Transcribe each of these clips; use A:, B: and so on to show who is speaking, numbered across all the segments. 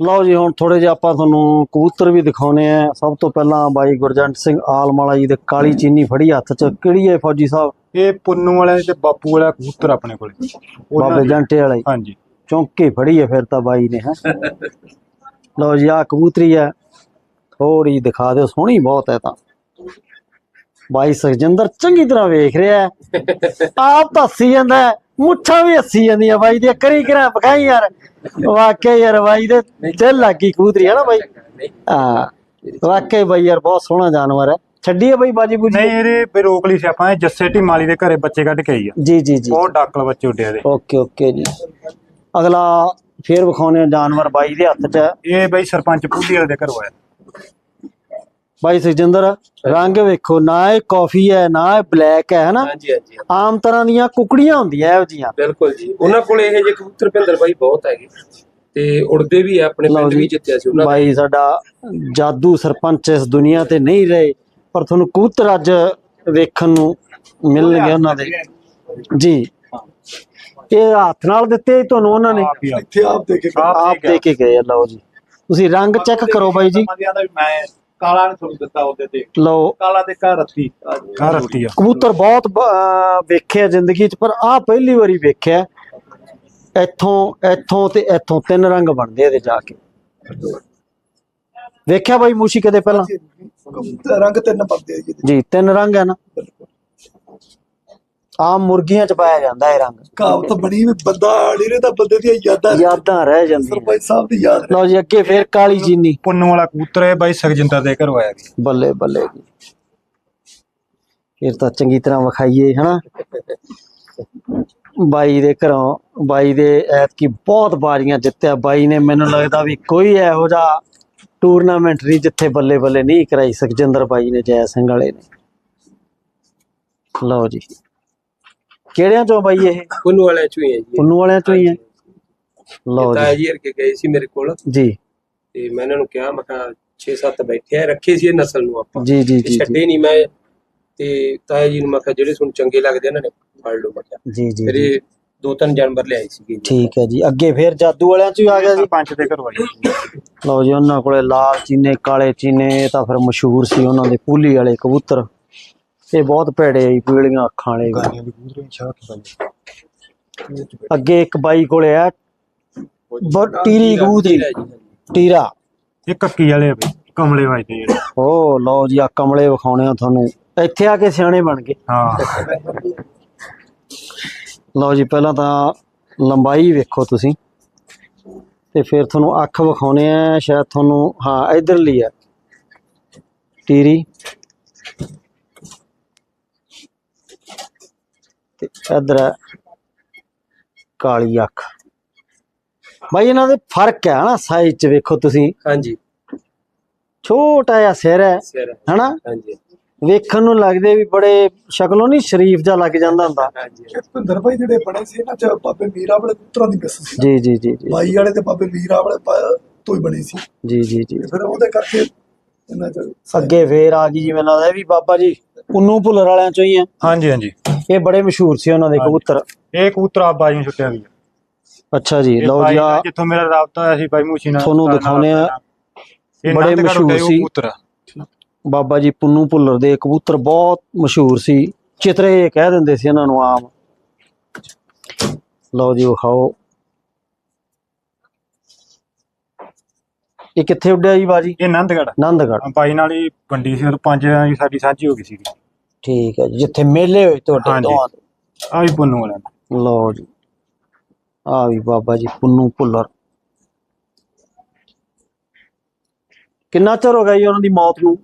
A: ਲਓ ਜੀ ਹੁਣ ਥੋੜੇ ਜਿਹਾ ਆਪਾਂ ਤੁਹਾਨੂੰ ਕਬੂਤਰ ਵੀ ਦਿਖਾਉਨੇ ਆ। ਸਭ ਤੋਂ ਪਹਿਲਾਂ ਬਾਈ ਗੁਰਜੰਟ ਸਿੰਘ ਆਲਮਾਲਾ ਜੀ ਦੇ ਕਾਲੀ ਚੀਨੀ ਫੜੀ ਹੱਥ 'ਚ। ਕਿਹੜੀ ਹੈ ਫੌਜੀ ਸਾਹਿਬ?
B: ਇਹ ਪੁੰਨੂ ਵਾਲੇ ਤੇ ਬਾਪੂ ਵਾਲਾ ਕਬੂਤਰ ਆਪਣੇ ਕੋਲੇ।
A: ਬਾਬੇ ਜੰਟੇ ਵਾਲਾ
B: ਹਾਂਜੀ।
A: ਚੌਂਕੇ ਫੜੀ ਹੈ ਫਿਰ ਤਾਂ ਬਾਈ ਨੇ ਹੈ। ਲਓ ਜੀ ਆ ਕਬੂਤਰੀ ਹੈ। ਥੋੜੀ ਦਿਖਾ ਦਿਓ ਸੋਹਣੀ ਬਹੁਤ ਹੈ ਤਾਂ। ਬਾਈ ਸੁਖਜਿੰਦਰ ਚੰਗੀ ਤਰ੍ਹਾਂ ਵੇਖ ਰਿਹਾ ਆਪ ਤਾਂ ਹੱਸੀ ਜਾਂਦਾ ਮੁੱਛਾਂ ਵੀ ਹੱਸੀ ਜਾਂਦੀਆਂ ਬਾਈ ਦੀਆਂ ਕਰੀ ਕਰਾਂ ਪਕਾਈ ਯਾਰ। ਵਾਕਿਆ ਯਾਰ ਬਾਈ ਦੇ ਦਿਲ ਲੱਗੀ ਕਬੂਤਰੀ ਹੈ ਨਾ ਬਾਈ? ਹਾਂ ਵਾਕਿਆ ਬਾਈ ਯਾਰ ਬਹੁਤ ਸੋਹਣਾ ਜਾਨਵਰ ਹੈ। ਛੱਡੀ ਹੈ ਬਾਈ ਬਾਜੀ ਬੂਜੀ?
B: ਨਹੀਂ ਇਹਦੇ ਵੀ ਰੋਕ ਲਈ ਸੀ ਆਪਾਂ ਜੱਸੇ ਢਿਮਾਲੀ ਦੇ ਘਰੇ ਬੱਚੇ ਕੱਢ ਕੇ ਆਈ ਆ।
A: ਜੀ ਜੀ ਜੀ।
B: ਬਹੁਤ ਡਾਕਲ ਬੱਚੇ ਉੱਡਿਆ ਦੇ
A: ਓਕੇ ਓਕੇ ਜੀ। ਅਗਲਾ ਫੇਰ ਵਿਖਾਉਣੇ ਜਾਨਵਰ ਬਾਈ ਦੇ ਹੱਥ 'ਚ।
B: ਇਹ ਬਈ ਸਰਪੰਚ ਪੁੱਡੀ ਵਾਲੇ ਦੇ ਘਰੋਂ ਆਇਆ।
A: ਬਾਈ ਸੁਖਜਿੰਦਰ ਰੰਗ ਵੇਖੋ ਨਾ ਇਹ ਕਾਫੀ ਹੈ ਨਾ ਇਹ ਬਲੈਕ ਹੈ ਹਨਾ?
C: ਹਾਂਜੀ ਹਾਂਜੀ
A: ਆਮ ਤਰ੍ਹਾਂ ਦੀਆਂ ਕੁਕੜੀਆਂ ਹੁੰਦੀਆਂ ਇਹੋ ਜੀਆਂ
C: ਬਿਲਕੁਲ ਜੀ। ਉਹਨਾਂ ਕੋਲ ਇਹ ਜਿਹੇ ਕਬੂਤਰ ਭਿੰਦਰ ਬਾਈ ਬਹੁਤ ਹੈਗੇ। ਤੇ ਉੜਦੇ ਵੀ ਆ ਆਪਣੇ ਪਿੰਡ
A: ਜੀ।
C: ਵੀ ਜਿੱਤਿਆ ਸੀ ਉਹਨਾਂ
A: ਬਾਈ ਸਾਡਾ ਜਾਦੂ ਸਰਪੰਚ ਇਸ ਦੁਨੀਆ ਤੇ ਨਹੀਂ ਰਹੇ ਪਰ ਤੁਹਾਨੂੰ ਕਬੂਤਰ ਅੱਜ ਵੇਖਣ ਨੂੰ ਮਿਲਣਗੇ ਉਹਨਾਂ ਦੇ। ਜੀ। ਇਹ ਹੱਥ ਨਾਲ ਦਿੱਤੇ ਤੁਹਾਨੂੰ ਉਹਨਾਂ ਨੇ।
D: ਇੱਥੇ ਆਪ ਦੇ ਕੇ
B: ਆਪ
A: ਦੇ ਕੇ ਗਏ ਲਓ ਜੀ। ਤੁਸੀਂ ਰੰਗ ਚੈੱਕ ਕਰੋ ਬਾਈ ਜੀ।
D: ਮੈਂ ਕਾਲਾ ਨੇ ਤੁਹਾਨੂੰ ਦਿੱਤਾ ਉਹਦੇ ਤੇ।
A: ਲਓ।
D: ਕਾਲਾ ਤੇ ਕਾ ਰੱਤੀ?
B: ਆਹ ਰੱਤੀ ਆ।
A: ਕਬੂਤਰ ਬਹੁਤ ਬ- ਵੇਖਿਆ ਜ਼ਿੰਦਗੀ 'ਚ ਪਰ ਆਹ ਪਹਿਲੀ ਵਾਰੀ ਵੇਖਿਆ। ਇੱਥੋਂ ਇੱਥੋਂ ਤੇ ਇੱਥੋਂ ਤਿੰਨ ਰੰਗ ਬਣਦੇ ਇਹਦੇ ਜਾ ਕੇ। ਵੇਖਿਆ ਬਾਈ ਮੂਸ਼ੀ ਕਦੇ ਪਹਿਲਾਂ?
D: ਰੰਗ ਤਿੰਨ ਜੀ
A: ਜੀ ਤਿੰਨ ਰੰਗ ਹੈ ਨਾ। ਆਮ ਮੁਰਗੀਆਂ 'ਚ ਪਾਇਆ ਜਾਂਦਾ ਇਹ ਰੰਗ।
D: ਕਹਾਵਤ ਬਣੀ ਵੀ ਬੰਦਾ ਡੀਰੇ ਦਾ ਬੰਦੇ ਦੀਆਂ ਯਾਦਾਂ
A: ਯਾਦਾਂ ਰਹਿ ਜਾਂਦੀਆਂ।
D: ਸਰਪੰਚ ਸਾਹਿਬ ਦੀ ਯਾਦ
A: ਲਓ ਜੀ ਅੱਗੇ ਫੇਰ ਕਾਲੀ ਚੀਨੀ।
B: ਪੁੰਨੂ ਵਾਲਾ ਕਬੂਤਰ ਹੈ ਬਾਈ ਸਖਜਿੰਦਰ ਦੇ ਘਰੋਂ ਆਇਆ ਜੀ
A: ਬੱਲੇ ਬੱਲੇ ਜੀ। ਫਿਰ ਤਾਂ ਚੰਗੀ ਤਰ੍ਹਾਂ ਵਿਖਾਈਏ ਹਨਾ? ਬਾਈ ਦੇ ਘਰੋਂ ਬਾਈ ਦੇ ਐਤਕੀ ਬਹੁਤ ਬਾਰੀਆਂ ਜਿੱਤਿਆ। ਬਾਈ ਨੇ ਮੈਨੂੰ ਲੱਗਦਾ ਵੀ ਕੋਈ ਇਹੋ ਜਿਹਾ ਟੂਰਨਾਮੈਂਟ ਨਹੀਂ ਜਿੱਥੇ ਬੱਲੇ ਬੱਲੇ ਨਹੀਂ ਕਰਾਈ। ਸੁਖਜਿੰਦਰ ਬਾਈ ਨੇ ਜੈ ਸਿੰਘ ਵਾਲੇ ਨੇ। ਲਓ ਜੀ। ਕਿਹੜਿਆਂ ਚੋਂ ਬਾਈ ਇਹ?
C: ਉਹਨੂੰ ਵਾਲਿਆਂ ਚੋਂ ਹੀ ਹੈ ਜੀ।
A: ਪੁੰਨੂ ਵਾਲਿਆਂ ਚੋਂ ਹੀ ਹੈ? ਲਓ
C: ਤਾਇਆ
A: ਜੀ।
C: ਜੀ ਹਰਕੇ ਗਏ ਸੀ ਮੇਰੇ ਕੋਲ।
A: ਜੀ।
C: ਤੇ ਮੈਂ ਇਹਨਾਂ ਨੂੰ ਕਿਹਾ ਮੈਂ ਕਿਹਾ 6-7 ਬੈਠੇ ਆ ਰੱਖੇ ਸੀ ਇਹ ਨਸਲ ਨੂੰ ਆਪਾਂ।
A: ਜੀ ਜੀ
C: ਤੇ
A: ਜੀ
C: ਛੱਡੇ ਨਹੀਂ ਮੈਂ। ਤੇ ਤਾਇਆ ਜੀ ਨੂੰ ਮੈਂ ਕਿਹਾ ਜਿਹੜੇ ਤੁਹਾਨੂੰ ਚੰਗੇ ਲੱਗਦੇ ਇਹਨਾਂ ਨੇ ਫੜ ਲਓ ਮੈਂ ਕਿਹਾ
A: ਜੀ ਜੀ।
C: ਇਹ ਦੋ ਤਿੰਨ ਜਾਨਵਰ ਲਿਆਏ ਸੀਗੇ।
A: ਠੀਕ ਹੈ ਜੀ। ਅੱਗੇ ਫੇਰ ਜਾਦੂ ਵਾਲਿਆਂ ਚ ਵੀ ਆ ਗਿਆ ਜੀ?
B: ਸਰਪੰਚ ਦੇ ਘਰੋਂ ਆਈ
A: ਲਓ ਜੀ ਉਹਨਾਂ ਕੋਲੇ ਲਾਲ ਚੀਨੇ ਕਾਲੇ ਚੀਨੇ ਇਹ ਤਾਂ ਫਿਰ ਮਸ਼ਹੂਰ ਸੀ ਉਹਨਾਂ ਦੇ ਪੂਲੀ ਵਾਲੇ ਕਬੂਤਰ। ਇਹ ਬਹੁਤ ਭੇੜੇ ਆਈ ਪੀਲੀਆਂ ਅੱਖਾਂ ਵਾਲੇ ਵੀ।
B: ਬਾਈ।
A: ਅੱਗੇ ਇੱਕ ਬਾਈ ਕੋਲੇ ਆ ਟੀਰੀ ਕਬੂਤਰੀ। ਟੀਰਾ
B: ਇਹ ਕੱਕੀ ਵਾਲੇ ਆ ਬਈ ਕਮਲੇ ਵਾਜਦੇ ਜਿਹੜੇ
A: ਓ ਲਓ ਜੀ ਆ ਕਮਲੇ ਵਿਖਾਉਣੇ ਆ ਤੁਹਾਨੂੰ। ਇੱਥੇ ਆ ਕੇ ਸਿਆਣੇ ਬਣ ਗਏ।
B: ਹਾਂ।
A: ਲਓ ਜੀ ਪਹਿਲਾਂ ਤਾਂ ਲੰਬਾਈ ਵੇਖੋ ਤੁਸੀਂ। ਤੇ ਫਿਰ ਤੁਹਾਨੂੰ ਅੱਖ ਵਿਖਾਉਣੇ ਆ ਸ਼ਾਇਦ ਤੁਹਾਨੂੰ ਹਾਂ ਇਧਰਲੀ ਆ। ਟੀਰੀ। ਤੇ ਇਧਰ ਹੈ ਕਾਲੀ ਅੱਖ। ਬਾਈ ਇਹਨਾਂ ਦੇ ਫ਼ਰਕ ਹੈ ਨਾ ਸਾਈਜ਼ ਚ ਵੇਖੋ ਤੁਸੀਂ।
C: ਹਾਂਜੀ।
A: ਛੋਟਾ ਜਿਹਾ ਸਿਰ ਹੈ
C: ਸਿਰ
A: ਹਨਾ?
C: ਹਾਂਜੀ।
A: ਵੇਖਣ ਨੂੰ ਲੱਗਦੇ ਵੀ ਬੜੇ ਸ਼ਕਲੋਂ ਨਹੀਂ ਸ਼ਰੀਫ ਜਿਹਾ ਲੱਗ ਜਾਂਦਾ ਹੁੰਦਾ।
C: ਹਾਂਜੀ।
D: ਭਿੰਦਰ ਭਾਈ ਜਿਹੜੇ ਬਣੇ ਸੀ ਨਾ ਚ ਬਾਬੇ ਮੀਰਾ ਵਾਲੇ ਪੁੱਤਰਾਂ ਦੀ ਮਿਸ ਸੀ।
A: ਜੀ ਜੀ ਜੀ ਜੀ।
D: ਬਾਈ ਵਾਲੇ ਤੇ ਬਾਬੇ ਮੀਰਾ ਵਾਲੇ ਤੋਂ ਹੀ ਬਣੀ ਸੀ।
A: ਜੀ ਜੀ ਜੀ।
D: ਫਿਰ ਉਹਦੇ ਕਰਕੇ ਇਹਨਾਂ ਚ
A: ਅੱਗੇ ਫੇਰ ਆ ਗਈ ਜੀ ਮੈਨੂੰ ਲੱਗਦਾ ਇਹ ਵੀ ਬਾਬਾ ਜੀ ਪੁੰਨੂ ਭੁੱਲਰ ਵਾਲਿਆਂ ਚੋਂ ਹੀ ਆ
B: ਹਾਂਜੀ ਹਾਂਜੀ।
A: ਇਹ ਬੜੇ ਮਸ਼ਹੂਰ ਸੀ ਉਹਨਾਂ ਦੇ ਕਬੂਤਰ।
B: ਇਹ ਕਬੂਤਰ ਆ ਬਾਈ ਨੂੰ ਛੁੱਟਿਆ ਵੀ
A: ਅੱਛਾ ਜੀ ਲਓ ਜੀ ਆ
B: ਜਿੱਥੋਂ ਮੇਰਾ ਰਾਬਤਾ ਹੋਇਆ ਸੀ ਬਾਈ ਮੂਸ਼ੀ ਨਾਲ
A: ਤੁਹਾਨੂੰ ਦਿਖਾਉਂਦੇ ਆ। ਬੜੇ ਮਸ਼ਹੂਰ ਸੀ। ਬਾਬਾ ਜੀ ਪੁੰਨੂ ਭੁੱਲਰ ਦੇ ਕਬੂਤਰ ਬਹੁਤ ਮਸ਼ਹੂਰ ਸੀ। ਚਿਤਰੇ ਕਹਿ ਦਿੰਦੇ ਸੀ ਇਹਨਾਂ ਨੂੰ ਆਮ। ਲਓ ਜੀ ਵਿਖਾਓ। ਇਹ ਕਿੱਥੇ ਉੱਡਿਆ ਜੀ ਬਾਜੀ?
B: ਇਹ ਨੰਦਗੜ੍ਹ
A: ਆਨੰਦਗੜ੍ਹ।
B: ਬਾਈ ਨਾਲ ਹੀ ਵੰਡੀ ਸੀ ਉਹ ਪੰਜ ਸਾਡੀ ਸਾਂਝੀ ਹੋ ਗਈ ਸੀ
A: ਠੀਕ ਹੈ ਜੀ ਜਿੱਥੇ ਮੇਲੇ ਹੋਏ ਤੁਹਾਡੇ
B: ਹਾਂਜੀ।
A: ਦੇ
B: ਆ ਵੀ ਪੁੰਨੂ ਵਾਲਿਆਂ ਦਾ।
A: ਲਓ ਜੀ। ਆ ਵੀ ਬਾਬਾ ਜੀ ਪੁੰਨੂ ਭੁੱਲਰ। ਕਿੰਨਾ ਚਿਰ ਹੋ ਗਿਆ ਜੀ ਉਹਨਾਂ ਦੀ ਮੌਤ ਨੂੰ?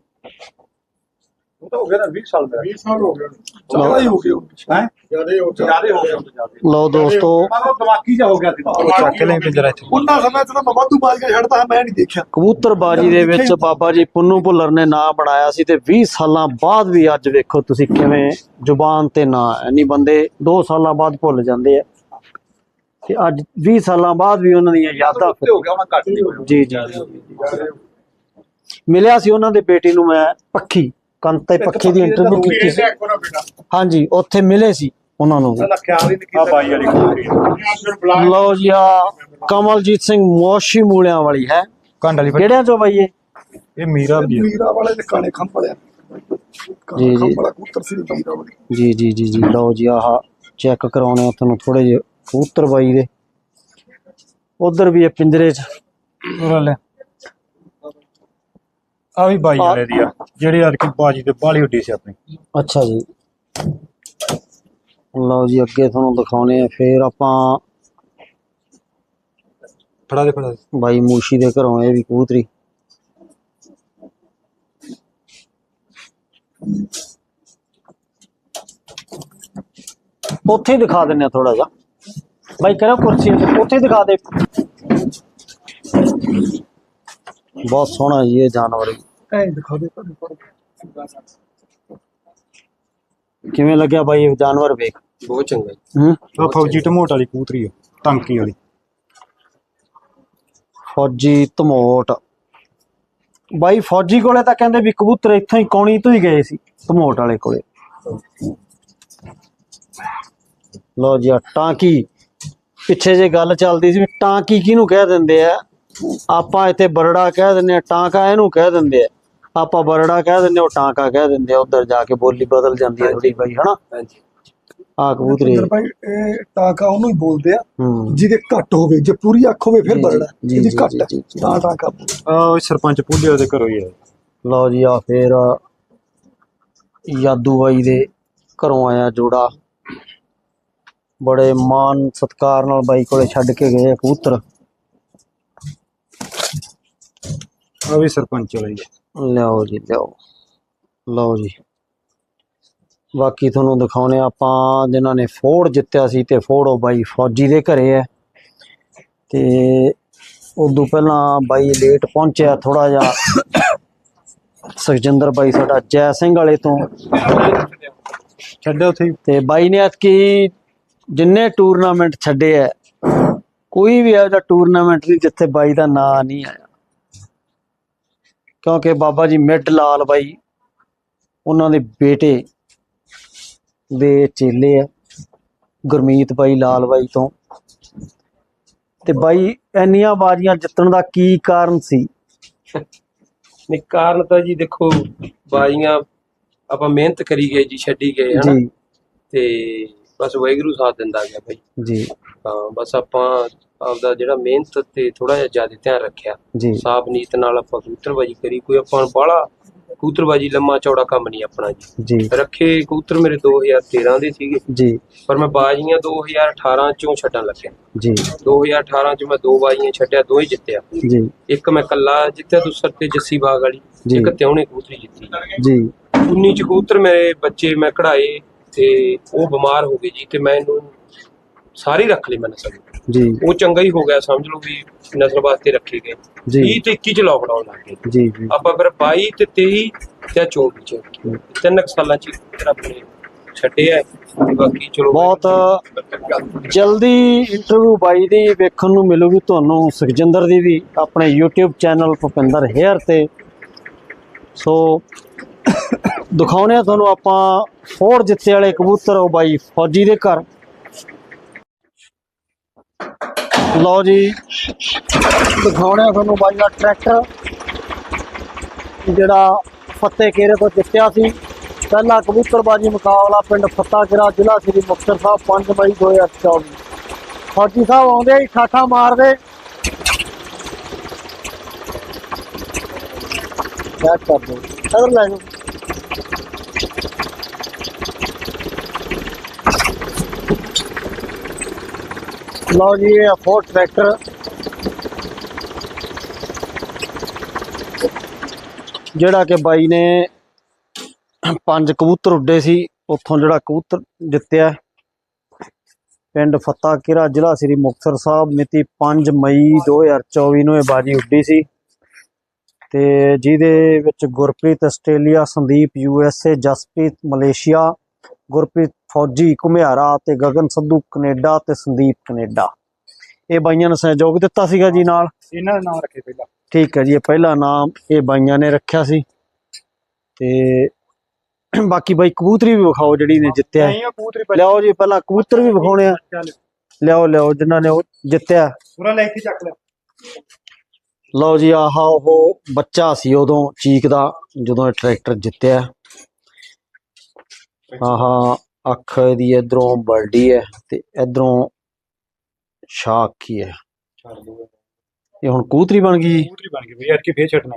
D: ਉਹ ਤਾਂ ਹੋ ਗਿਆ ਨਾ 20 ਸਾਲ ਦਾ 20 ਸਾਲ ਹੋ ਗਏ। ਜ਼ਿਆਦਾ ਹੀ ਹੋ ਗਏ ਹੈ? ਜ਼ਿਆਦਾ ਹੀ ਹੋ ਗਿਆ ਜ਼ਿਆਦਾ ਹੋ ਗਿਆ
A: ਲਓ ਦੋਸਤੋ।
D: ਦਿਮਾਗੀ ਜਾ ਹੋ ਗਿਆ ਸੀ।
B: ਚੱਕ ਲੈ ਪਿੰਜਰਾ ਇੱਥੇ।
D: ਉਹਨਾਂ ਸਮੇਂ ਤਾਂ ਮੈਂ ਵਾਧੂ ਬਾਜ ਕੇ ਛੱਡਦਾ ਮੈਂ ਨਹੀਂ ਦੇਖਿਆ।
A: ਕਬੂਤਰਬਾਜੀ ਦੇ ਵਿੱਚ ਬਾਬਾ ਜੀ ਪੁੰਨੂ ਭੁੱਲਰ ਨੇ ਨਾਂ ਬਣਾਇਆ ਸੀ ਤੇ 20 ਸਾਲਾਂ ਬਾਅਦ ਵੀ ਅੱਜ ਵੇਖੋ ਤੁਸੀਂ ਕਿਵੇਂ ਜ਼ੁਬਾਨ ਤੇ ਨਾਂ ਨਹੀਂ ਬੰਦੇ 2 ਸਾਲਾਂ ਬਾਅਦ ਭੁੱਲ ਜਾਂਦੇ ਆ। ਤੇ ਅੱਜ 20 ਸਾਲਾਂ ਬਾਅਦ ਵੀ ਉਹਨਾਂ ਦੀਆਂ ਯਾਦਾਂ
D: ਹੋ ਗਿਆ ਮੈਂ ਘੱਟ
A: ਜੀ ਜੀ। ਮਿਲਿਆ ਸੀ ਉਹਨਾਂ ਦੇ ਬੇਟੀ ਨੂੰ ਮੈਂ ਪੱਖੀ। ਕੰਤੇ ਪੱਖੀ ਦੀ ਇੰਟਰਵਿਊ ਕੀਤੀ ਸੀ। ਹਾਂਜੀ ਉੱਥੇ ਮਿਲੇ ਸੀ ਉਹਨਾਂ ਨੂੰ ਵੀ। ਲਓ ਜੀ ਆ ਕਮਲਜੀਤ ਸਿੰਘ ਮੋਸ਼ੀ ਮੂਲਿਆਂ ਵਾਲੀ ਹੈ।
B: ਕੰਡ ਵਾਲੀ
A: ਕਿਹੜਿਆਂ ਚੋਂ ਬਾਈ ਇਹ?
B: ਇਹ ਮੀਰਾ ਆ।
D: ਮੀਰਾ ਵਾਲੇ ਤੇ ਕਾਲੇ ਖੰਭ
A: ਜੀ, ਜੀ। ਜੀ ਜੀ ਜੀ ਜੀ ਲਓ ਜੀ ਆਹ ਚੈੱਕ ਕਰਾਉਣੇ ਆ ਤੁਹਾਨੂੰ ਥੋੜੇ ਜਿਹੇ ਕਬੂਤਰ ਬਾਈ ਦੇ। ਉਧਰ ਵੀ ਇਹ ਪਿੰਜਰੇ 'ਚ।
B: ਲੈ। ਆ ਵੀ ਬਾਈ ਵਾਲੇ ਦੀ ਆ ਜਿਹੜੀ ਅੱਜ ਕੀ ਬਾਜੀ ਤੇ ਬਾਲੀ ਉੱਡੀ ਸੀ ਆਪਣੀ।
A: ਅੱਛਾ ਜੀ। ਲਓ ਜੀ ਅੱਗੇ ਤੁਹਾਨੂੰ ਦਿਖਾਉਣੇ ਆ ਫੇਰ ਆਪਾਂ
B: ਫੜਾ ਦੇ ਫੜਾ ਦੇ।
A: ਬਾਈ ਮੂਸ਼ੀ ਦੇ ਘਰੋਂ ਇਹ ਵੀ ਕਬੂਤਰੀ। ਉੱਥੇ ਹੀ ਦਿਖਾ ਦਿੰਨੇ ਆ ਥੋੜਾ ਜਿਹਾ। ਬਾਈ ਕਰਾ ਕੁਰਸੀ ਤੇ ਉੱਥੇ ਹੀ ਦਿਖਾ ਦੇ। ਬਹੁਤ ਸੋਹਣਾ ਜੀ ਇਹ ਜਾਨਵਰ।
D: ਐਂ ਦਿਖਾ ਦੇ ਤੁਹਾਨੂੰ
A: ਕਿਵੇਂ ਲੱਗਿਆ ਬਾਈ ਇਹ ਜਾਨਵਰ ਵੇਖ?
C: ਬਹੁਤ ਚੰਗਾ
A: ਹੂੰ?
B: ਆ ਫੌਜੀ ਟਮੋਟ ਵਾਲੀ ਕਬੂਤਰੀ ਆ ਟੰਕੀ ਵਾਲੀ।
A: ਫੌਜੀ ਧਮੋਟ ਬਾਈ ਫੌਜੀ ਕੋਲੇ ਤਾਂ ਕਹਿੰਦੇ ਵੀ ਕਬੂਤਰ ਇੱਥੋਂ ਹੀ ਕੌਣੀ ਤੋਂ ਹੀ ਗਏ ਸੀ ਧਮੋਟ ਵਾਲੇ ਕੋਲੇ। ਲੋ ਜੀ ਆਹ ਟਾਂਕੀ। ਪਿੱਛੇ ਜੇ ਗੱਲ ਚੱਲਦੀ ਸੀ ਵੀ ਟਾਂਕੀ ਕਿਹਨੂੰ ਕਹਿ ਦਿੰਦੇ ਆ? ਆਪਾਂ ਇੱਥੇ ਬਰੜਾ ਕਹਿ ਦਿੰਦੇ ਆ ਟਾਂਕਾ ਇਹਨੂੰ ਕਹਿ ਦਿੰਦੇ ਆ। ਆਪਾਂ ਬਰੜਾ ਕਹਿ ਦਿੰਦੇ ਆ, ਉਹ ਟਾਂਕਾ ਕਹਿ ਦਿੰਦੇ ਆ ਉਧਰ ਜਾ ਕੇ ਬੋਲੀ ਬਦਲ ਜਾਂਦੀ ਹੈ ਥੋੜੀ ਬਾਈ ਹਨਾ?
C: ਹਾਂਜੀ।
A: ਆ ਕਬੂਤਰੀ।
D: ਭਾਈ ਇਹ ਟਾਂਕਾ ਉਹਨੂੰ ਹੀ ਬੋਲਦੇ ਆ ਜਿਹਦੇ ਘੱਟ ਹੋਵੇ ਜੇ ਪੂਰੀ ਅੱਖ ਹੋਵੇ ਫਿਰ ਬਰੜਾ ਜਿਹਦੀ ਘੱਟ। ਤਾਂ ਟਾਂਕਾ
B: ਆ ਉਹ ਸਰਪੰਚ ਪੁੱਲੇ ਉਹਦੇ ਘਰੋਂ ਹੀ ਆ।
A: ਲਓ ਜੀ ਆ ਫੇਰ ਯਾਦੂ ਬਾਈ ਦੇ ਘਰੋਂ ਆਇਆ ਜੋੜਾ। ਬੜੇ ਮਾਨ ਸਤਕਾਰ ਨਾਲ ਬਾਈ ਕੋਲੇ ਛੱਡ ਕੇ ਗਏ ਆ ਕਬੂਤਰ।
B: ਆ ਵੀ ਸਰਪੰਚ ਵਾਲੀ ਆ।
A: ਲਿਆਓ ਜੀ ਲਿਆਓ। ਲਓ ਜੀ। ਬਾਕੀ ਤੁਹਾਨੂੰ ਦਿਖਾਉਣੇ ਆਪਾਂ ਜਿਨ੍ਹਾਂ ਨੇ ਫੋੜ ਜਿੱਤਿਆ ਸੀ ਤੇ ਫੋੜ ਬਾਈ ਫੌਜੀ ਦੇ ਘਰੇ ਹੈ ਤੇ ਉਦੋਂ ਪਹਿਲਾਂ ਬਾਈ ਲੇਟ ਪਹੁੰਚਿਆ ਥੋੜਾ ਜਿਹਾ। ਸੁਖਜਿੰਦਰ ਬਾਈ ਸਾਡਾ ਜੈ ਸਿੰਘ ਵਾਲੇ ਤੋਂ।
B: ਛੱਡਿਆ ਉੱਥੇ ਹੀ।
A: ਤੇ ਬਾਈ ਨੇ ਐਤਕੀ ਜਿੰਨੇ ਟੂਰਨਾਮੈਂਟ ਛੱਡੇ ਐ ਕੋਈ ਵੀ ਇਹੋ ਜਿਹਾ ਟੂਰਨਾਮੈਂਟ ਨਹੀਂ ਜਿੱਥੇ ਬਾਈ ਦਾ ਨਾਂ ਨਹੀਂ ਆਇਆ। ਕਿਉਂਕਿ ਬਾਬਾ ਜੀ ਮਿੱਡ ਲਾਲ ਬਾਈ ਉਹਨਾਂ ਦੇ ਬੇਟੇ ਦੇ ਚੇਲੇ ਐ ਗੁਰਮੀਤ ਬਾਈ ਲਾਲ ਬਾਈ ਤੋਂ। ਤੇ ਬਾਈ ਇੰਨੀਆਂ ਬਾਜ਼ੀਆਂ ਜਿੱਤਣ ਦਾ ਕੀ ਕਾਰਨ ਸੀ?
C: ਨਹੀਂ ਕਾਰਨ ਤਾਂ ਜੀ ਦੇਖੋ ਬਾਜ਼ੀਆਂ ਆਪਾਂ ਮਿਹਨਤ ਕਰੀ ਗਏ ਜੀ ਛੱਡੀ ਗਏ ਹਨਾ?
A: ਜੀ।
C: ਤੇ ਬਸ ਵਾਹਿਗੁਰੂ ਸਾਥ ਦਿੰਦਾ ਗਿਆ ਭਾਈ
A: ਜੀ।
C: ਤਾਂ ਬਸ ਆਪਾਂ ਆਪਦਾ ਜਿਹੜਾ ਮਿਹਨਤ ਤੇ ਥੋੜਾ ਜਿਹਾ ਜ਼ਿਆਦਾ ਧਿਆਨ ਰੱਖਿਆ।
A: ਜੀ।
C: ਸਾਫ਼ ਨੀਤ ਨਾਲ ਆਪਾਂ ਕਬੂਤਰਬਾਜੀ ਕਰੀ ਕੋਈ ਆਪਾਂ ਨੂੰ ਬਾਹਲਾ ਕਬੂਤਰਬਾਜੀ ਲੰਮਾ ਚੌੜਾ ਕੰਮ ਨਹੀਂ ਆਪਣਾ ਜੀ। ਰੱਖੇ ਕਬੂਤਰ ਮੇਰੇ 2013 ਦੇ ਸੀਗੇ।
A: ਜੀ।
C: ਪਰ ਮੈਂ ਬਾਜ਼ੀਆਂ 2018 ਚੋਂ ਛੱਡਣ ਲੱਗਿਆ।
A: ਜੀ।
C: 2018 ਚ ਮੈਂ ਦੋ ਬਾਜ਼ੀਆਂ ਛੱਡਿਆ ਦੋ ਹੀ ਜਿੱਤਿਆ।
A: ਜੀ।
C: ਇੱਕ ਮੈਂ ਕੱਲਾ ਜਿੱਤਿਆ ਦੂਸਰ ਤੇ ਜੱਸੀ ਬਾਗ ਵਾਲੀ। ਇੱਕ ਤਿਉਣੇ ਕਬੂਤਰੀ ਜਿੱਤੀ।
A: ਜੀ।
C: 19 ਚ ਕਬੂਤਰ ਮੇਰੇ ਬੱਚੇ ਮੈਂ ਕਢਾਏ ਤੇ ਉਹ ਬਿਮਾਰ ਹੋ ਗਏ ਜੀ ਤੇ ਮੈਂ ਇਹਨੂੰ ਸਾਰੀ ਰੱਖ ਲਈ ਮੈਂ ਨਸਲ।
A: ਜੀ।
C: ਉਹ ਚੰਗਾ ਹੀ ਹੋ ਗਿਆ ਸਮਝ ਲਓ ਵੀ ਨਸਲ ਵਾਸਤੇ ਰੱਖੇ ਗਏ
A: ਜੀ।
C: 30 ਤੇ 21 ਚ ਲੋਕਡਾਊਨ ਲੱਗ ਗਿਆ
A: ਜੀ ਜੀ।
C: ਆਪਾਂ ਫਿਰ 22 ਤੇ 23 ਤੇ 24 ਚ ਤਿੰਨ ਕੁ ਸਾਲਾਂ ਚ ਆਪਣੇ ਛੱਡੇ ਆ ਬਾਕੀ ਚਲੋ
A: ਬਹੁਤ ਜਲਦੀ ਇੰਟਰਵਿਊ ਬਾਈ ਦੀ ਵੇਖਣ ਨੂੰ ਮਿਲੂਗੀ ਤੁਹਾਨੂੰ। ਸੁਖਜਿੰਦਰ ਦੀ ਵੀ ਆਪਣੇ YouTube ਚੈਨਲ ਭੁਪਿੰਦਰ ਹੇਅਰ ਤੇ। ਸੋ ਦਿਖਾਉਣੇ ਆ ਤੁਹਾਨੂੰ ਆਪਾਂ ਫੋਰ ਜਿੱਤੇ ਵਾਲੇ ਕਬੂਤਰ ਉਹ ਬਾਈ ਫੌਜੀ ਦੇ ਘਰ। ਲਓ ਜੀ। ਦਿਖਾਉਣੇ ਤੁਹਾਨੂੰ ਬਾਈ ਦਾ ਟਰੈਕਟਰ ਜਿਹੜਾ ਫੱਤੇ ਕੇਰੇ ਤੋਂ ਜਿੱਤਿਆ ਸੀ। ਪਹਿਲਾ ਕਬੂਤਰਬਾਜੀ ਮੁਕਾਬਲਾ ਪਿੰਡ ਫੱਤਾ ਕਿਰਾ, ਜ਼ਿਲ੍ਹਾ ਸ੍ਰੀ ਮੁਕਤਸਰ ਸਾਹਿਬ 5 ਮਈ 2024 ਫੌਜੀ ਸਾਹਿਬ ਆਉਂਦੇ ਹੀ ਠਾਠਾ ਮਾਰਦੇ। ਬੈਕ ਕਰ ਦੋ ਇਧਰ ਲੈ ਜਾਓ। ਲਓ ਜੀ, ਇਹ ਫੋਰ ਟਰੈਕਟਰ ਜਿਹੜਾ ਕਿ ਬਾਈ ਨੇ ਪੰਜ ਕਬੂਤਰ ਉੱਡੇ ਸੀ, ਉੱਥੋਂ ਜਿਹੜਾ ਕਬੂਤਰ ਜਿੱਤਿਆ। ਪਿੰਡ ਫੱਤਾ ਕਿਰਾ ਜ਼ਿਲ੍ਹਾ ਸ੍ਰੀ ਮੁਕਤਸਰ ਸਾਹਿਬ, ਮਿਤੀ 5 ਮਈ 2024 ਨੂੰ ਇਹ ਬਾਜੀ ਉੱਡੀ ਸੀ। ਤੇ ਜਿਹਦੇ ਵਿੱਚ Gurpreet Australia, Sandeep U S A, Jaspreet Malaysia, Gurpreet ਫੌਜੀ ਘੁਮਿਆਰਾ ਤੇ ਗਗਨ ਸੰਧੂ ਕੈਨੇਡਾ ਤੇ ਸੰਦੀਪ ਕੈਨੇਡਾ। ਇਹ ਬਾਈਆਂ ਨੇ ਸਹਿਯੋਗ ਦਿੱਤਾ ਸੀਗਾ ਜੀ ਨਾਲ।
B: ਇਹਨਾਂ ਦਾ ਨਾਮ ਰੱਖੇ ਪਹਿਲਾਂ।
A: ਠੀਕ ਹੈ ਜੀ ਇਹ ਪਹਿਲਾ ਨਾਮ ਇਹ ਬਾਈਆਂ ਨੇ ਰੱਖਿਆ ਸੀ। ਤੇ ਬਾਕੀ ਬਾਈ ਕਬੂਤਰੀ ਵੀ ਵਿਖਾਓ ਜਿਹੜੀ ਨੇ ਜਿੱਤਿਆ। ਲਿਆਓ ਜੀ ਪਹਿਲਾਂ ਕਬੂਤਰ ਵੀ ਵਿਖਾਉਣੇ ਆ। ਲਿਆਓ ਲਿਆਓ ਜਿਨ੍ਹਾਂ ਨੇ ਉਹ ਜਿੱਤਿਆ।
B: ਪੂਰਾ ਲੈ ਕੇ ਚੱਕ ਲੈ।
A: ਲਓ ਜੀ ਆਹ ਉਹ ਬੱਚਾ ਸੀ ਉਦੋਂ ਚੀਕਦਾ ਜਦੋਂ ਇਹ ਟਰੈਕਟਰ ਜਿੱਤਿਆ। ਆਹ ਅੱਖ ਦੀ ਇਧਰੋਂ ਬਲਡੀ ਹੈ ਤੇ ਇਧਰੋਂ ਸ਼ਾਕ ਕੀ ਹੈ। ਇਹ ਹੁਣ ਕੂਤਰੀ ਬਣ ਗਈ ਜੀ।
B: ਕਬੂਤਰੀ ਬਣ ਗਈ ਬਈ ਯਾਰ ਕੀ ਫੇਰ ਛੱਡਣਾ।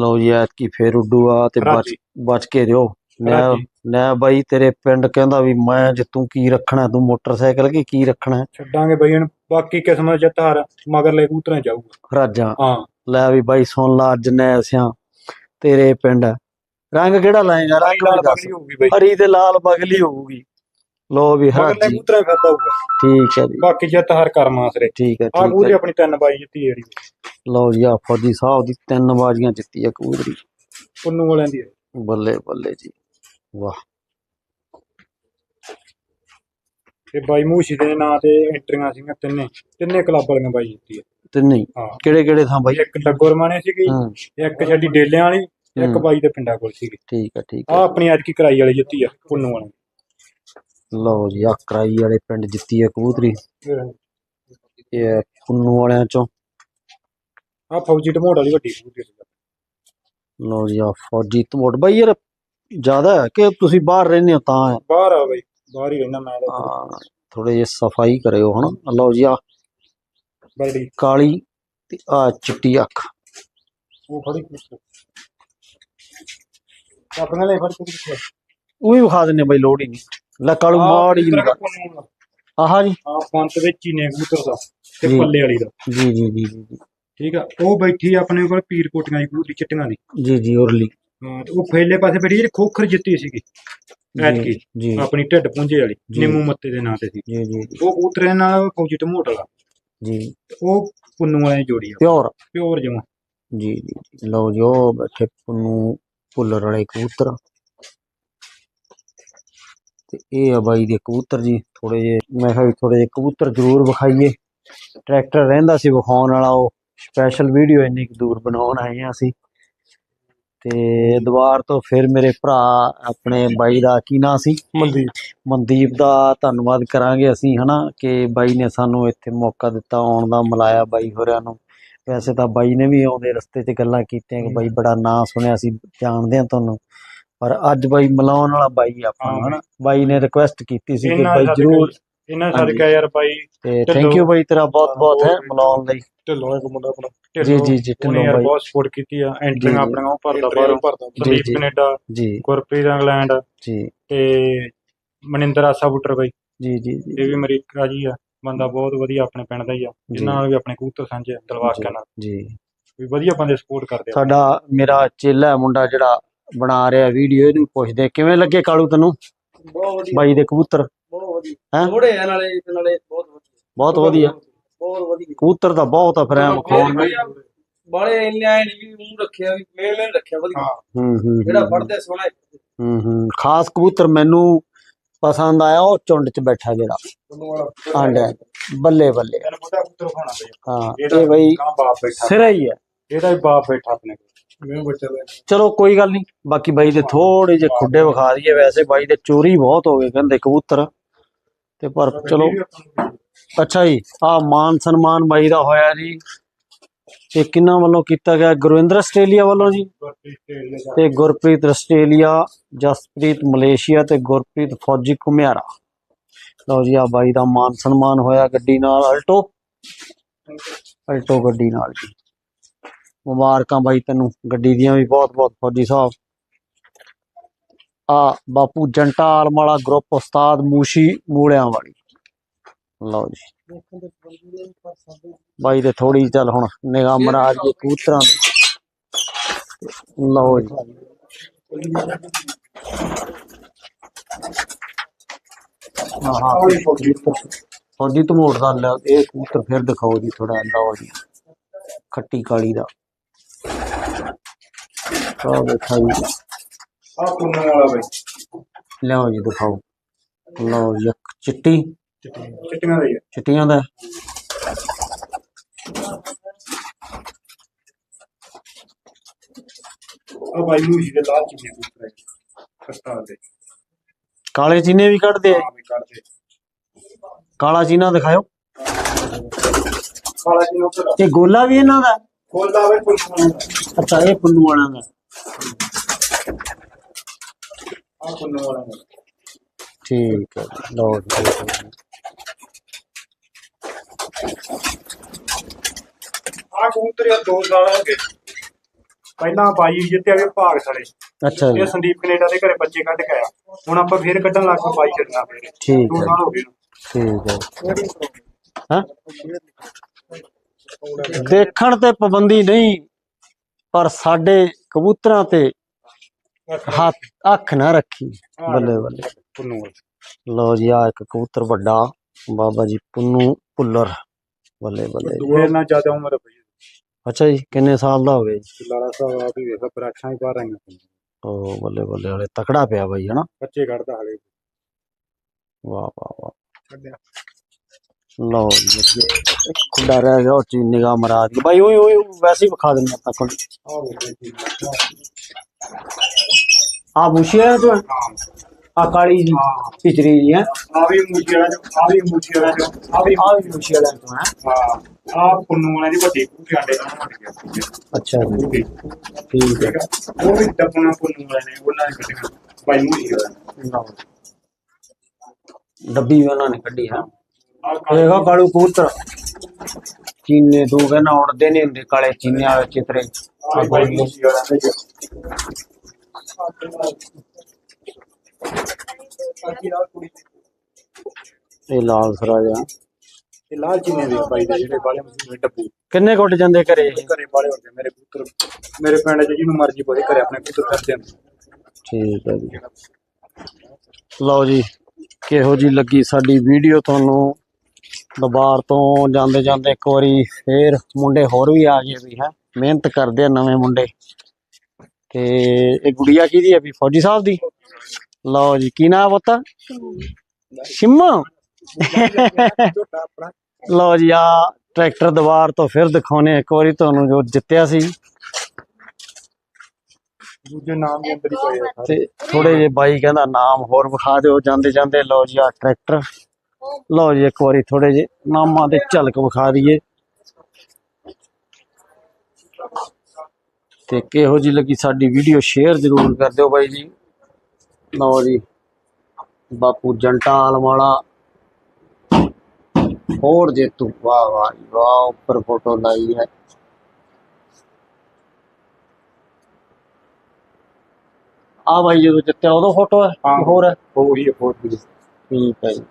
A: ਲਓ ਜੀ ਐਤਕੀ ਫੇਰ ਉੱਡੂ ਆ ਤੇ ਬਚ। ਬਚ ਕੇ ਦਿਓ। ਮੈਂ। ਮੈਂ ਬਾਈ ਤੇਰੇ ਪਿੰਡ ਕਹਿੰਦਾ ਵੀ ਮੈਂ ਜੇ ਤੂੰ ਕੀ ਰੱਖਣਾ ਤੂੰ ਮੋਟਰਸਾਈਕਲ ਕੀ ਕੀ ਰੱਖਣਾ?
B: ਛੱਡਾਂਗੇ ਬਈ ਹੁਣ ਬਾਕੀ ਕਿਸਮਤ ਜਿੱਤ ਹਾਰ ਮਗਰ ਲੈ ਕਬੂਤਰਾਂ ਜਾਊਗਾ।
A: ਰਾਜਾਂ।
B: ਹਾਂ।
A: ਲੈ ਵੀ ਬਾਈ ਸੁਣ ਲਾ ਅੱਜ ਨੇ ਤੇਰੇ ਪਿੰਡ ਰੰਗ ਕਿਹੜਾ ਲਾਏਗਾ? ਰੰਗ
B: ਲਾਲ
A: ਵੀ ਦੱਸ।
B: ਬਗਲੀ ਹੋਊਗੀ ਬਈ।
A: ਹਰੀ ਤੇ ਲਾਲ ਬਗਲੀ ਹੋਊਗੀ। ਲੋ ਵੀ
B: ਮਗਰ ਲੈ
A: ਹਰਾਜੀ
B: ਕਬੂਤਰਾਂ ਫਿਰਦਾ ਹੋਊਗਾ।
A: ਠੀਕ ਹੈ ਜੀ।
B: ਬਾਕੀ ਜਿੱਤ ਹਾਰ ਕਰਮ ਆਸਰੇ।
A: ਠੀਕ ਹੈ
B: ਆ
A: ਠੀਕ
B: ਕਬੂਤਰੀ
A: ਹੈ
B: ਆਪਣੀ ਤਿੰਨ ਬਾਈ ਜਿੱਤੀ ਜਿਹੜੀ।
A: ਲਓ ਜੀ ਆ ਫੌਜੀ ਸਾਹਿਬ ਦੀ ਤਿੰਨ ਬਾਜ਼ੀਆਂ ਜਿੱਤੀ ਹੈ ਕਬੂਤਰੀ।
B: ਪੁੰਨੂ ਵਾਲਿਆਂ ਦੀ।
A: ਬੱਲੇ ਬੱਲੇ ਜੀ। ਵਾਹ।
B: ਤੇ ਬਾਈ ਮੂਸ਼ੀ ਦੇ ਨਾਂ ਤੇ ਐਂਟਰੀਆਂ ਸੀਗੀਆਂ ਤਿੰਨੇ। ਤਿੰਨੇ ਕਲੱਬ ਵਾਲੀਆਂ ਬਾਈ ਜਿੱਤੀ ਹੈ
A: ਤੇ ਨਹੀਂ
B: ਹਾਂ।
A: ਕਿਹੜੇ ਕਿਹੜੇ ਥਾਂ ਬਾਈ?
B: ਇੱਕ ਡੱਗੋਰ ਮਾਣੇ ਸੀਗੀ ਇੱਕ ਛੱਡੀ ਡੇਲਿਆਂ ਵਾਲੀ। ਇੱਕ
A: ਹੂੰ।
B: ਬਾਈ ਦੇ ਪਿੰਡਾਂ ਕੋਲ ਸੀਗੀ।
A: ਠੀਕ ਹੈ ਠੀਕ
B: ਆ।
A: ਹੈ
B: ਆਪਣੀ ਐਤਕੀ ਕਰਾਈ ਵਾਲੀ ਜਿੱਤੀ ਆ ਪੁੰਨੂ ਵਾਲੀ।
A: ਲਓ ਜੀ ਆ ਕਰਾਈ ਵਾਲੇ ਪਿੰਡ ਜਿੱਤੀ ਹੈ ਕਬੂਤਰੀ। ਇਹ ਹੈ ਪੁੰਨੂ ਵਾਲਿਆਂ ਚੋਂ।
B: ਆ ਫੌਜੀ ਢਮੋੜ ਵਾਲੀ ਵੱਡੀ ਕਬੂਤਰੀ ਸੀ।
A: ਲਓ ਜੀ ਆ ਫੌਜੀ ਧਮੋਟ ਬਾਈ ਯਾਰ ਜ਼ਿਆਦਾ ਹੈ ਕਿ ਤੁਸੀਂ ਬਾਹਰ ਰਹਿੰਦੇ ਹੋ ਤਾਂ ਹੈ?
B: ਬਾਹਰ ਆ ਬਈ ਬਾਹਰ ਹੀ ਰਹਿਣਾ ਮੈਂ ਤਾਂ
A: ਹਾਂ ਥੋੜੇ ਜਿਹਾ ਸਫ਼ਾਈ ਕਰਿਓ ਹਣ ਲਓ ਜੀ ਆ
B: ਬੜੀ
A: ਕਾਲੀ ਤੇ ਆ ਚਿੱਟੀ ਅੱਖ।
B: ਉਹ ਫੜੀ ਆਪਣਾ ਲੈ ਫੜ ਕੇ
A: ਉਹ ਵੀ ਵਿਖਾ ਦਿੰਨੇ ਬਾਈ ਲੋੜ ਹੀ ਨਹੀਂ। ਲੈ ਕਾਲੂ ਮਾੜੀ ਨਿਗਾਹ। ਆਹਾ ਜੀ।
B: ਆ ਫੰਤ ਵਿੱਚ ਹੀ ਨੇ ਕਬੂਤਰ ਦਾ ਤੇ
A: ਜੀ।
B: ਪੱਲੇ ਵਾਲੀ ਦਾ।
A: ਜੀ ਜੀ ਜੀ ਜੀ ਜੀ।
B: ਠੀਕ ਆ ਉਹ ਬੈਠੀ ਆਪਣੇ ਕੋਲ ਪੀਰ ਕੋਟੀਆਂ ਦੀ ਕਬੂਤਰੀ ਚਿੱਟੀਆਂ ਦੀ।
A: ਜੀ ਜੀ ਉਰਲੀ।
B: ਹਾਂ ਤੇ ਉਹ ਫੇਲੇ ਪਾਸੇ ਬੈਠੀ ਜਿਹੜੀ ਖੋਖਰ ਜਿੱਤੀ ਸੀਗੀ। ਐਤਕੀ
A: ਜੀ। ਜੀ
B: ਆਪਣੀ ਢਿੱਡ ਪੁੰਜੇ ਵਾਲੀ
A: ਜੀ।
B: ਨਿੰਮੂ ਮੱਤੇ ਦੇ ਨਾਂ ਤੇ ਸੀ।
A: ਜੀ ਜੀ ਜੀ,
B: ਉਹ ਕਬੂਤਰੇ ਨਾਲ ਫੌਜੀ ਢਮੋਟ ਵਾਲਾ
A: ਜੀ।
B: ਉਹ ਪੁੰਨੂ ਵਾਲੀ ਜੋੜੀ ਆ।
A: ਪਿਓਰ।
B: ਪਿਓਰ ਜਮਾ।
A: ਜੀ ਜੀ ਜੀ। ਲਓ ਜੀ ਉਹ ਬੈਠੇ ਪੁੰਨੂ। ਪੁੱਲਰ ਵਾਲੇ ਕਬੂਤਰ। ਤੇ ਇਹ ਆ ਬਾਈ ਦੇ ਕਬੂਤਰ ਜੀ ਥੋੜੇ ਜੇ ਮੈਂ ਕਿਹਾ ਥੋੜੇ ਜਿਹੇ ਕਬੂਤਰ ਜ਼ਰੂਰ ਵਿਖਾਈਏ। ਟਰੈਕਟਰ ਰਹਿੰਦਾ ਸੀ ਵਿਖਾਉਣ ਵਾਲਾ ਉਹ ਸਪੈਸ਼ਲ ਵੀਡੀਓ ਇੰਨੀ ਕੁ ਦੂਰ ਬਣਾਉਣ ਆਏ ਆ ਅਸੀਂ। ਤੇ ਦੁਬਾਰ ਤੋਂ ਫਿਰ ਮੇਰੇ ਭਰਾ ਆਪਣੇ ਬਾਈ ਦਾ ਕੀ ਨਾਂ ਸੀ?
C: ਮਨਦੀਪ।
A: ਮਨਦੀਪ ਦਾ ਧੰਨਵਾਦ ਕਰਾਂਗੇ ਅਸੀਂ ਹਨਾ ਕਿ ਬਾਈ ਨੇ ਸਾਨੂੰ ਇੱਥੇ ਮੌਕਾ ਦਿੱਤਾ ਆਉਣ ਦਾ ਮਲਾਇਆ ਬਾਈ ਹੋਰਿਆਂ ਨੂੰ। ਵੈਸੇ ਤਾਂ ਬਾਈ ਨੇ ਵੀ ਆਉਂਦੇ ਰਸਤੇ 'ਚ ਗੱਲਾਂ ਕੀਤੀਆਂ ਕਿ ਬਾਈ ਬੜਾ ਨਾਂ ਸੁਣਿਆ ਸੀ ਜਾਣਦੇ ਆ ਤੁਹਾਨੂੰ। ਪਰ ਅੱਜ ਬਾਈ ਮਿਲਾਉਣ ਵਾਲਾ ਬਾਈ ਆ ਆਪਾਂ ਹਨਾ। ਬਾਈ ਨੇ ਰਿਕੁਐਸਟ ਕੀਤੀ ਸੀ ਕਿ ਬਾਈ ਜਰੂਰ
B: ਇਹਨਾਂ। ਸਦਕਾ ਯਾਰ ਬਾਈ
A: ਤੇ ਥੈਂਕ ਯੂ ਬਾਈ ਤੇਰਾ ਬਹੁਤ ਬਹੁਤ ਹੈ ਮਿਲਾਉਣ ਲਈ।
D: ਢਿੱਲੋਂ ਇੱਕ ਮੁੰਡਾ ਆਪਣਾ
A: ਜੀ ਜੀ ਜੀ ਢਿੱਲੋਂ ਬਾਈ।
B: ਬਹੁਤ ਸਪੋਰਟ ਕੀਤੀ ਆ।
A: ਜੀ।
B: ਆਪਣੀਆਂ ਉਹ ਭਰਦਾ ਬਾਹਰੋਂ।
D: ਭਰਦਾ।
A: ਜੀ,
B: ਸੰਦੀਪ
A: ਜੀ।
B: ਕੈਨੇਡਾ
A: ਜੀ।
B: ਗੁਰਪ੍ਰੀਤ ਇੰਗਲੈਂਡ
A: ਜੀ।
B: ਤੇ ਮਨਿੰਦਰ ਆਸਾ ਬੁੱਟਰ ਬਾਈ।
A: ਜੀ ਜੀ ਜੀ।
B: ਇਹ ਵੀ ਅਮਰੀਕਾ ਜੀ ਆ। ਬੰਦਾ ਬਹੁਤ ਵਧੀਆ ਆਪਣੇ ਪਿੰਡ ਦਾ ਹੀ ਆ ਜਿਨ੍ਹਾਂ ਨਾਲ ਵੀ ਆਪਣੇ ਕਬੂਤਰ ਸਾਂਝੇ ਆ, ਦਿਲਵਾਗ
A: ਜੀ।
B: ਨਾਲ
A: ਜੀ।
B: ਵੀ ਵਧੀਆ ਬੰਦੇ ਸਪੋਰਟ ਕਰਦੇ ਆ।
A: ਸਾਡਾ ਮੇਰਾ ਚੇਲਾ ਹੈ ਮੁੰਡਾ ਜਿਹੜਾ ਬਣਾ ਰਿਹਾ ਵੀਡੀਓ ਇਹਨੂੰ ਪੁੱਛਦੇ ਕਿਵੇਂ ਲੱਗੇ ਕਾਲੂ ਤੈਨੂੰ?
C: ਬਹੁਤ ਵਧੀਆ।
A: ਬਾਈ ਦੇ ਕਬੂਤਰ?
C: ਬਹੁਤ ਵਧੀਆ।
A: ਹੈਂ?
C: ਥੋੜੇ ਆ ਨਾਲੇ ਤੇ ਨਾਲੇ ਬਹੁਤ ਵਧੀਆ।
A: ਬਹੁਤ ਵਧੀਆ।
C: ਬਹੁਤ ਵਧੀਆ।
A: ਕਬੂਤਰ ਤਾਂ ਬਹੁਤ ਆ ਫਿਰ ਐ ਵਿਖਾਉਣ ਨੂੰ।
C: ਬਾਲੇ ਇੰਨੇ ਆਏ ਨਹੀਂ ਵੀ ਮੂੰਹ ਰੱਖਿਆ ਵੀ ਮੇਲ ਮੇਲ ਰੱਖਿਆ ਵਧੀਆ।
A: ਹੂੰ। ਹੂੰ
C: ਜਿਹੜਾ
A: ਹੂੰ,
C: ਫੜਦੇ ਸੋਹਣਾ। ਹੂੰ
A: ਹੂੰ। ਖਾਸ ਕਬੂਤਰ ਮੈਨੂੰ ਪਸੰਦ ਆਇਆ ਉਹ ਚੁੰਡ ਚ ਬੈਠਾ ਜਿਹੜਾ। ਆਂਡਿਆ ਬੱਲੇ ਬੱਲੇ।
B: ਪਤਾ ਖਾਣਾ
A: ਹਾਂ ਇਹ ਬਈ ਸਿਰਾ ਹੀ ਹੈ।
B: ਇਹਦਾ ਵੀ ਬਾਪ ਬੈਠਾ ਆਪਣੇ ਕੋਲ।
D: ਮੈਂ ਬੱਚਾ ਲੈ
A: ਚਲੋ ਕੋਈ ਗੱਲ ਨਹੀਂ। ਬਾਕੀ ਬਾਈ ਦੇ ਥੋੜੇ ਜਿਹੇ ਖੁੱਡੇ ਵਿਖਾ ਦਈਏ ਵੈਸੇ। ਬਾਈ ਦੇ ਚੋਰੀ ਬਹੁਤ ਹੋ ਗਏ ਕਹਿੰਦੇ ਕਬੂਤਰ। ਤੇ ਪਰ ਚਲੋ ਅੱਛਾ ਜੀ ਆ ਮਾਨ ਸਨਮਾਨ ਬਾਈ ਦਾ ਹੋਇਆ ਜੀ। ਇਹ ਕਿੰਨਾ ਵੱਲੋਂ ਕੀਤਾ ਗਿਆ? ਗੁਰਵਿੰਦਰ ਆਸਟ੍ਰੇਲੀਆ ਵੱਲੋਂ ਜੀ। ਤੇ ਗੁਰਪ੍ਰੀਤ ਆਸਟ੍ਰੇਲੀਆ, ਜਸਪ੍ਰੀਤ ਮਲੇਸ਼ੀਆ ਤੇ ਗੁਰਪ੍ਰੀਤ ਫੌਜੀ ਕੁਮਿਆਰਾ ਲਓ ਜੀ, ਆ ਬਾਈ ਦਾ ਮਾਨ ਸਨਮਾਨ ਹੋਇਆ ਗੱਡੀ ਨਾਲ, ਅਲਟੋ। ਅਲਟੋ ਗੱਡੀ ਨਾਲ ਜੀ। ਮੁਬਾਰਕਾਂ ਬਾਈ ਤੈਨੂੰ, ਗੱਡੀ ਦੀਆਂ ਵੀ ਬਹੁਤ ਬਹੁਤ ਫੌਜੀ ਸਾਹਿਬ। ਆ ਬਾਪੂ ਜੰਟਾਲ ਵਾਲਾ ਗਰੁੱਪ, ਉਸਤਾਦ ਮੂਸ਼ੀ ਮੂਲਿਆਂ ਵਾਲੀ। ਲਓ ਜੀ। ਬਾਈ ਦੇ ਥੋੜੀ ਚੱਲ ਹੁਣ ਨਿਗਾਹ ਮਰਾ ਜੀ ਕਬੂਤਰਾਂ ਦੀ। ਲਓ ਜੀ। ਹਾਂ ਹਾਂ। ਫੌਜੀ ਧਮੋੜ ਦਾ ਲੈ ਇਹ ਕਬੂਤਰ ਫਿਰ ਦਿਖਾਓ ਜੀ ਥੋੜਾ ਲਓ ਜੀ। ਖੱਟੀ ਕਾਲੀ ਦਾ। ਆ ਦੇਖਾ ਜੀ।
B: ਆ ਪੁੰਨੂ ਵਾਲਾ ਬਈ।
A: ਲਿਆਓ ਜੀ ਦਿਖਾਓ। ਲਓ ਜੀ ਇੱਕ ਚਿੱਟੀ।
B: ਚਿੱਟੀਆਂ ਦਾ ਹੀ ਆ
A: ਚਿੱਟੀਆਂ ਦਾ।
B: ਆ ਬਾਈ ਮੂਸ਼ੀ ਦੇ ਲਾਲ ਚਿੰਨੇ ਕਬੂਤਰ ਹੈ। ਕਸਤਾਰ ਦੇ।
A: ਕਾਲੇ ਚੀਨੇ ਵੀ ਕੱਢਦੇ ਆ।
B: ਹਾਂ ਵੀ ਕਰਦੇ
A: ਕਾਲਾ ਚੀਨਾ ਦਿਖਾਓ
B: ਕਾਲਾ ਜੀ ਨੂੰ ਕਰ
A: ਇਹ ਗੋਲਾ ਵੀ ਇਹਨਾਂ ਦਾ?
B: ਖੋਲਦਾ ਵੇ ਕੋਈ
A: ਅੱਛਾ ਇਹ ਪੁੰਨੂ ਵਾਲਾ ਦਾ।
B: ਆ ਪੁੰਨੂ ਵਾਲਾ ਨੇ।
A: ਠੀਕ ਹੈ ਲਓ ਜੀ ਲਓ ਜੀ।
B: ਆ ਕਬੂਤਰ ਯਾਰ ਦੋ ਸਾਲ ਹੋ ਗਏ ਪਹਿਲਾਂ ਬਾਈ ਜਿੱਤੇ ਆਵੇ ਭਾਗ ਸੜੇ
A: ਅੱਛਾ ਜੀ।
B: ਇਹ ਸੰਦੀਪ ਕੈਨੇਡਾ ਦੇ ਘਰੇ ਬੱਚੇ ਕੱਢ ਕੇ ਆਇਆ। ਹੁਣ ਆਪਾਂ ਫੇਰ ਕੱਢਣ ਲੱਗ ਪਏ ਬਾਈ ਛੱਡਣਾ ਫੇਰ।
A: ਠੀਕ
B: ਦੋ
A: ਹੈ।
B: ਸਾਲ ਹੋ ਗਏ
A: ਠੀਕ ਹੈ। ਹਾਂ? ਦੇਖਣ ਤੇ ਪਾਬੰਦੀ ਨਹੀਂ ਪਰ ਸਾਡੇ ਕਬੂਤਰਾਂ ਤੇ ਹੱਥ ਅੱਖ ਨਾ ਰੱਖੀ। ਬੱਲੇ ਬੱਲੇ।
B: ਪੁੰਨੂ
A: ਲਓ ਜੀ ਆ ਇੱਕ ਕਬੂਤਰ ਵੱਡਾ। ਬਾਬਾ ਜੀ ਪੁੰਨੂ ਪੁੱਲਰ। ਬੱਲੇ ਬੱਲੇ
B: ਦੂਏ ਨਾਲ ਜ਼ਿਆਦਾ ਉਮਰ ਹੈ ਬਈ।
A: ਅੱਛਾ ਜੀ ਕਿੰਨੇ ਸਾਲ ਦਾ ਹੋ ਗਿਆ ਜੀ?
B: ਲਾਲਾ ਸਾਹਿਬ ਆਪ ਹੀ ਵੇਖੋ ਪਰਾਖਾਂ ਹੀ ਬਾਹਰ ਆਈਆਂ
A: ਉਹ ਬੱਲੇ ਬੱਲੇ ਵਾਲੇ ਤਕੜਾ ਪਿਆ ਬਾਈ ਹਨਾ?
B: ਬੱਚੇ ਕੱਢਦਾ ਹਲੇ।
A: ਵਾਹ ਵਾਹ ਵਾਹ।
B: ਕੱਢਿਆ
A: ਲਓ ਜੀ ਅੱਗੇ ਖੁੱਡਾ ਰਹਿ ਗਿਆ ਉਹ ਚੀਜ਼ ਨਿਗਾਹ ਮਰਾ ਦੀ ਬਾਈ ਓਏ ਓਏ ਵੈਸੇ ਹੀ ਵਿਖਾ ਦਿੰਦੇ ਆਪਾਂ ਕੋਲ।
B: ਆ ਵੇਖੋ
A: ਆ ਬੁਸ਼ਿਆ ਜੋ
B: ਹਾਂ
A: ਆ ਕਾਲੀ ਜੀ
B: ਹਾਂ।
A: ਪਿਚਰੀ ਜੀ ਹੈ
B: ਆ ਵੀ ਮੂਛੀ ਵਾਲਾ ਜੋ ਆ ਵੀ ਮੂਛੀ ਵਾਲਾ ਜੋ ਆ ਵੀ
A: ਆ ਵੀ ਬੁਸ਼ਿਆ ਵਾਲਾ ਤੋਂ ਹੈ
B: ਹਾਂ ਆ ਪੁੰਨੂ ਵਾਲਾ ਦੀ ਵੱਡੀ ਕੂਠੀ ਆਂਡੇ ਨਾਲ ਵੱਡ ਗਿਆ
A: ਅੱਛਾ ਜੀ
B: ਕੂਠੀ
A: ਠੀਕ ਹੈ
B: ਠੀਕ ਆ ਉਹ ਵੀ ਟੱਪਣਾ ਪੁੰਨੂ ਵਾਲੇ ਨੇ ਉਹਨਾਂ ਨੇ ਕੱਢਿਆ ਬਾਈ ਮੂਛੀ ਵਾਲਾ
A: ਲਓ। ਡੱਬੀ ਵੀ ਉਹਨਾਂ ਨੇ ਕੱਢੀ ਹੈ
B: ਆ
A: ਇਹਗਾ ਕਾਲੂ ਕਬੂਤਰ ਚੀਨੇ ਦੋ ਕਹਿੰਦਾ ਉੜਦੇ ਨਹੀਂ ਹੁੰਦੇ ਕਾਲੇ ਚੀਨੇ ਵਾਲੇ ਚਿਤਰੇ
B: ਆ ਬਾਈ ਮੂਛੀ ਵਾਲਾ ਨੇ ਜੋ
A: ਇਹ ਲਾਲ ਸਰਾਜਾ
B: ਇਹ ਲਾਲ ਚੀਨੇ ਦੇ ਬਾਈ ਦੇ ਜਿਹੜੇ ਬਾਲੇ ਮਸ਼ਹੂਰ ਨੇ ਡੱਬੂ।
A: ਕਿੰਨੇ ਗੁੱਟ ਜਾਂਦੇ ਘਰੇ ਇਹ?
B: ਘਰੇ ਬਾਲੇ ਹੁੰਦੇ ਮੇਰੇ ਪੁੱਤਰ। ਮੇਰੇ ਪਿੰਡ ਚ ਜਿਹਨੂੰ ਮਰਜ਼ੀ ਬੋਲੇ ਘਰੇ ਆਪਣੇ ਪੁੱਤਰ ਕਰਦੇ ਹਨ
A: ਠੀਕ ਹੈ ਜੀ। ਲਓ ਜੀ ਕਿਹੋ ਜੀ ਲੱਗੀ ਸਾਡੀ ਵੀਡੀਓ ਤੁਹਾਨੂੰ? ਦੁਬਾਰ ਤੋਂ ਜਾਂਦੇ ਜਾਂਦੇ ਇੱਕ ਵਾਰੀ ਫੇਰ ਮੁੰਡੇ ਹੋਰ ਵੀ ਆ ਗਏ ਵੀ ਹੈ। ਮਿਹਨਤ ਕਰਦੇ ਆ ਨਵੇਂ ਮੁੰਡੇ। ਤੇ ਇਹ ਗੁੜੀਆ ਕਿਹਦੀ ਹੈ ਵੀ ਫੌਜੀ ਸਾਹਿਬ ਦੀ? ਲਓ ਜੀ ਕੀ ਨਾਮ ਪੁੱਤ? ਸ਼ਿਮਾ। ਲਓ ਜੀ ਆ ਟਰੈਕਟਰ ਦੁਬਾਰ ਤੋਂ ਫਿਰ ਦਿਖਾਉਣੇ ਆ ਇੱਕ ਵਾਰੀ ਤੁਹਾਨੂੰ ਜੋ ਜਿੱਤਿਆ ਸੀ।
B: ਦੂਜੇ ਨਾਮ ਦੇ ਅੰਦਰ ਹੀ ਪਏ
A: ਤੇ ਥੋੜੇ ਜੇ ਬਾਈ ਕਹਿੰਦਾ ਨਾਮ ਹੋਰ ਵਿਖਾ ਦਿਓ ਜਾਂਦੇ ਜਾਂਦੇ ਲਓ ਜੀ ਆ ਟਰੈਕਟਰ। ਲਓ ਜੀ ਇੱਕ ਵਾਰੀ ਥੋੜੇ ਜੇ ਨਾਮਾਂ ਦੇ ਝਲਕ ਵਿਖਾ ਦਈਏ। ਤੇ ਕਿਹੋ ਜੀ ਲੱਗੀ ਸਾਡੀ ਵੀਡੀਓ ਸ਼ੇਅਰ ਜ਼ਰੂਰ ਕਰ ਦਿਓ ਬਾਈ ਜੀ। ਲਓ ਜੀ। ਬਾਪੂ ਜੰਟਾਲ ਵਾਲਾ। ਹੋਰ ਜੇ ਤੂੰ ਵਾਹ ਵਾਹ ਵਾਹ ਉੱਪਰ ਫੋਟੋ ਲਾਈ ਹੈ। ਆ ਬਾਈ ਜਦੋਂ ਜਿੱਤਿਆ ਉਦੋਂ ਫੋਟੋ ਹੈ। ਹੋਰ ਹੈ।
B: ਉਹ ਬਹੁਤ
A: ਠੀਕ ਹੈ ਜੀ।